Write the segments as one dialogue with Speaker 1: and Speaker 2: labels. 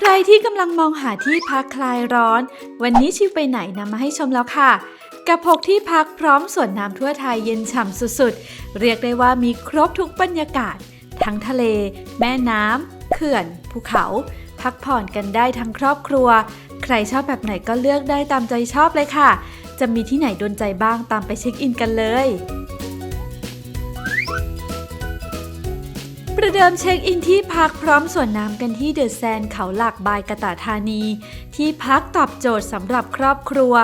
Speaker 1: ใครที่กำลังมองหาที่พักคลายร้อน วันนี้ชิวไปไหนนำมาให้ชมแล้วค่ะ กับหกที่พักพร้อมสวนน้ำทั่วไทยเย็นฉ่ำสุดๆ เรียกได้ว่ามีครบทุกบรรยากาศ ทั้งทะเล แม่น้ำเขื่อน ภูเขา พักผ่อนกันได้ทั้งครอบครัว ใครชอบแบบไหนก็เลือกได้ตามใจชอบเลยค่ะ จะมีที่ไหนโดนใจบ้างตามไปเช็คอินกันเลยประเดิมเช็คอินที่ พักพร้อมสวนน้ำกันที่เดอะแซนเขาหลักบายกะตะธานี ที่พักตอบโจทย์สำหรับครอบครัว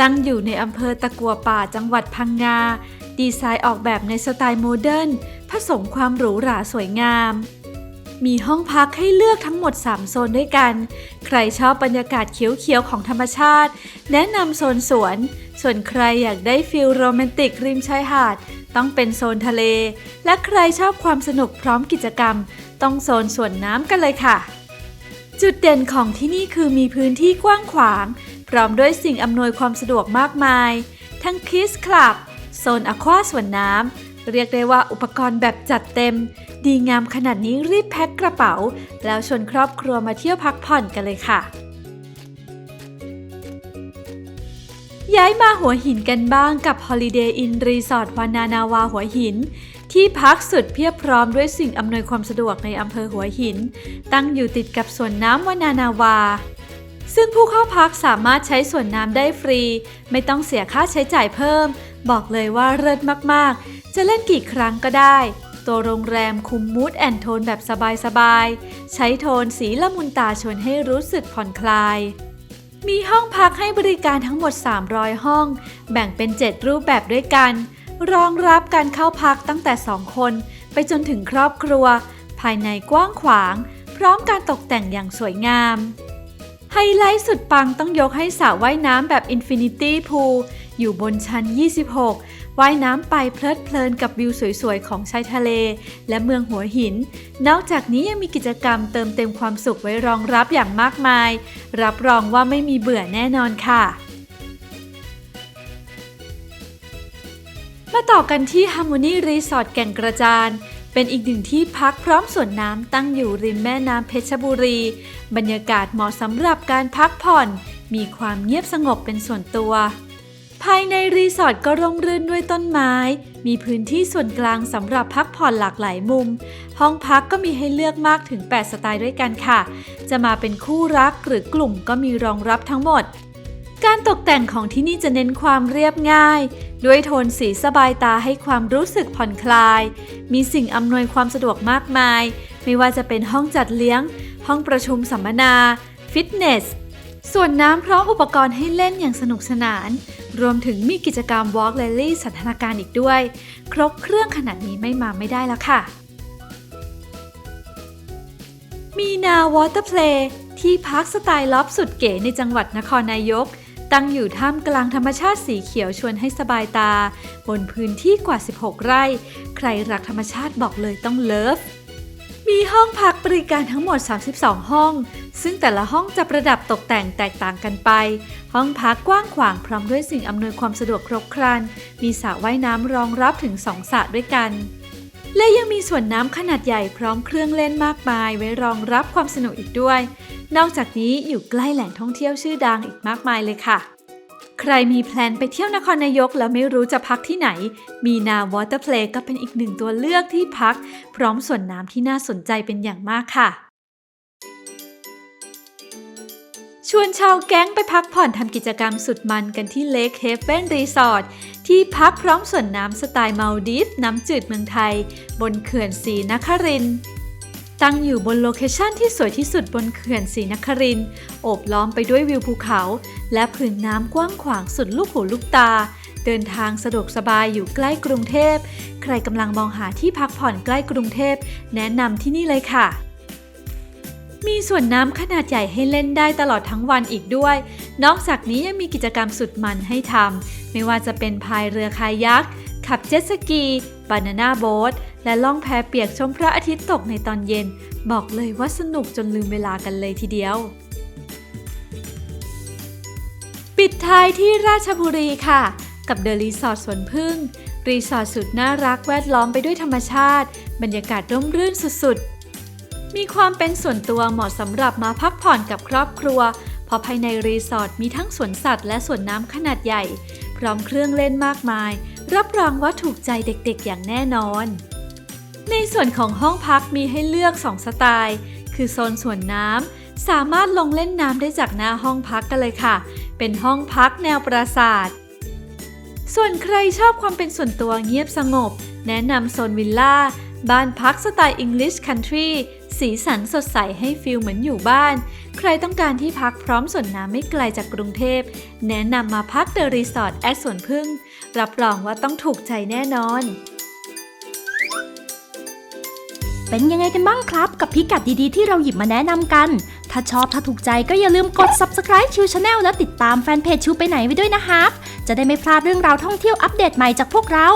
Speaker 1: ตั้งอยู่ในอำเภอตะกัวป่าจังหวัดพังงา ดีไซน์ออกแบบในสไตล์โมเดิร์นผสมความหรูหราสวยงาม มีห้องพักให้เลือกทั้งหมด 3 โซนด้วยกัน ใครชอบบรรยากาศเขียวๆของธรรมชาติ แนะนำโซนสวน ส่วนใครอยากได้ฟิลโรแมนติกริมชายหาด ต้องเป็นโซนทะเล และใครชอบความสนุกพร้อมกิจกรรม ต้องโซนสวนน้ำกันเลยค่ะ จุดเด่นของที่นี่คือมีพื้นที่กว้างขวาง พร้อมด้วยสิ่งอำนวยความสะดวกมากมาย ทั้งคิสคลับ โซนอควาสวนน้ำเรียกได้ว่าอุปกรณ์แบบจัดเต็ม ดีงามขนาดนี้รีบแพ็คกระเป๋า แล้วชวนครอบครัวมาเที่ยวพักผ่อนกันเลยค่ะ ย้ายมาหัวหินกันบ้างกับ Holiday Inn Resort วานานาวาหัวหิน ที่พักสุดเพียบพร้อมด้วยสิ่งอำนวยความสะดวกในอำเภอหัวหิน ตั้งอยู่ติดกับสวนน้ำวานานาวา ซึ่งผู้เข้าพักสามารถใช้สวนน้ำได้ฟรี ไม่ต้องเสียค่าใช้จ่ายเพิ่ม บอกเลยว่าเลิศมากๆ จะเล่นกี่ครั้งก็ได้ ตัวโรงแรมคุมมูดแอนโทนแบบสบายๆ ใช้โทนสีละมุนตาชวนให้รู้สึกผ่อนคลาย มีห้องพักให้บริการทั้งหมด 300 ห้อง แบ่งเป็น 7 รูปแบบด้วยกัน รองรับการเข้าพักตั้งแต่ 2 คน ไปจนถึงครอบครัว ภายในกว้างขวาง พร้อมการตกแต่งอย่างสวยงาม ไฮไลท์สุดปังต้องยกให้สระว่ายน้ำแบบ Infinity Pool อยู่บนชั้น 26 ว่ายน้ำไปเพลิดเพลินกับวิวสวยๆ ของชายทะเล และเมืองหัวหิน นอกจากนี้ยังมีกิจกรรมเติมเต็มความสุขไว้รองรับอย่างมากมาย รับรองว่าไม่มีเบื่อแน่นอนค่ะมาต่อกันที่ Harmony Resort แก่งกระจาน เป็นอีกหนึ่งที่พักพร้อมสวนน้ำตั้งอยู่ริมแม่น้ำเพชรบุรี บรรยากาศเหมาะสำหรับการพักผ่อน มีความเงียบสงบเป็นส่วนตัว ภายในรีสอร์ทก็ร่มรื่นด้วยต้นไม้ มีพื้นที่ส่วนกลางสำหรับพักผ่อนหลากหลายมุม ห้องพักก็มีให้เลือกมากถึง 8 สไตล์ด้วยกันค่ะ จะมาเป็นคู่รักหรือกลุ่มก็มีรองรับทั้งหมด การตกแต่งของที่นี่จะเน้นความเรียบง่าย ด้วยโทนสีสบายตาให้ความรู้สึกผ่อนคลาย มีสิ่งอำนวยความสะดวกมากมาย ไม่ว่าจะเป็นห้องจัดเลี้ยง ห้องประชุมสัมมนา ฟิตเนส ส่วนน้ำพร้อมอุปกรณ์ให้เล่นอย่างสนุกสนาน รวมถึงมีกิจกรรม Walk Rally สันทนาการอีกด้วย ครบเครื่องขนาดนี้ไม่มาไม่ได้แล้วค่ะ มีนาวอเตอร์เพลย์ที่พักสไตล์ล็อบสุดเก๋ในจังหวัดนครนายก ตั้งอยู่ท่ามกลางธรรมชาติสีเขียวชวนให้สบายตา บนพื้นที่กว่า 16 ไร่ ใครรักธรรมชาติบอกเลยต้องเลิฟมีห้องพักบริการทั้งหมด 32 ห้อง ซึ่งแต่ละห้องจะประดับตกแต่งแตกต่างกันไป ห้องพักกว้างขวางพร้อมด้วยสิ่งอำนวยความสะดวกครบครัน มีสระว่ายน้ำรองรับถึง2สระด้วยกัน และยังมีสวนน้ำขนาดใหญ่พร้อมเครื่องเล่นมากมาย ไว้รองรับความสนุกอีกด้วย นอกจากนี้อยู่ใกล้แหล่งท่องเที่ยวชื่อดังอีกมากมายเลยค่ะ ใครมีแพลนไปเที่ยวนครนายกแล้วไม่รู้จะพักที่ไหน มีนาวอเตอร์เพลก็เป็นอีกหนึ่งตัวเลือกที่พัก พร้อมสวนน้ำที่น่าสนใจเป็นอย่างมากค่ะ ชวนชาวแก๊งไปพักผ่อนทำกิจกรรมสุดมันกันที่เลคเฮเ e นรีสอร์ทที่พักพร้อมสวนน้ำสไตล์มาลดีฟน้ำจืดเมืองไทย บนเขื่อนศรีนครินตั้งอยู่บนโลเคชั่นที่สวยที่สุดบนเขื่อนศรีนครินโอบล้อมไปด้วยวิวภูเขา และผืนน้ำกว้างขวางสุดลูกหูลูกตา เดินทางสะดวกสบายอยู่ใกล้กรุงเทพ ใครกำลังมองหาที่พักผ่อนใกล้กรุงเทพ แนะนำที่นี่เลยค่ะ มีส่วนน้ำขนาดใหญ่ให้เล่นได้ตลอดทั้งวันอีกด้วย นอกจากนี้ยังมีกิจกรรมสุดมันให้ทำ ไม่ว่าจะเป็นพายเรือคายัก ขับเจ็ตสกี บานาน่าโบ๊ท และล่องแพเปียกชมพระอาทิตย์ตกในตอนเย็น บอกเลยว่าสนุกจนลืมเวลากันเลยทีเดียว ปิดท้ายที่ราชบุรีค่ะ กับเดอะรีสอร์ทสวนพึ่ง รีสอร์ทสุดน่ารักแวดล้อมไปด้วยธรรมชาติ บรรยากาศร่มรื่นสุดๆ มีความเป็นส่วนตัวเหมาะสำหรับมาพักผ่อนกับครอบครัว เพราะภายในรีสอร์ทมีทั้งสวนสัตว์และสวนน้ำขนาดใหญ่ พร้อมเครื่องเล่นมากมาย รับรองว่าถูกใจเด็กๆ อย่างแน่นอน ในส่วนของห้องพักมีให้เลือก 2 สไตล์ คือโซนสวนน้ำสามารถลงเล่นน้ำได้จากหน้าห้องพักกันเลยค่ะ เป็นห้องพักแนวปราสาท ส่วนใครชอบความเป็นส่วนตัวเงียบสงบ แนะนำโซนวิลล่า บ้านพักสไตล์ English Country สีสันสดใสให้ฟิลเหมือนอยู่บ้าน ใครต้องการที่พักพร้อมสวนน้ำไม่ไกลจากกรุงเทพ แนะนำมาพักเดอะรีสอร์ทแอดสวนพึ่ง รับรองว่าต้องถูกใจแน่นอน
Speaker 2: เป็นยังไงกันบ้างครับ กับพิกัดดีๆที่เราหยิบมาแนะนำกัน ถ้าชอบถ้าถูกใจก็อย่าลืมกด subscribe ชิวชาแนลและติดตามแฟนเพจชิวไปไหนไว้ด้วยนะครับ จะได้ไม่พลาดเรื่องราวท่องเที่ยวอัปเดตใหม่จากพวกเรา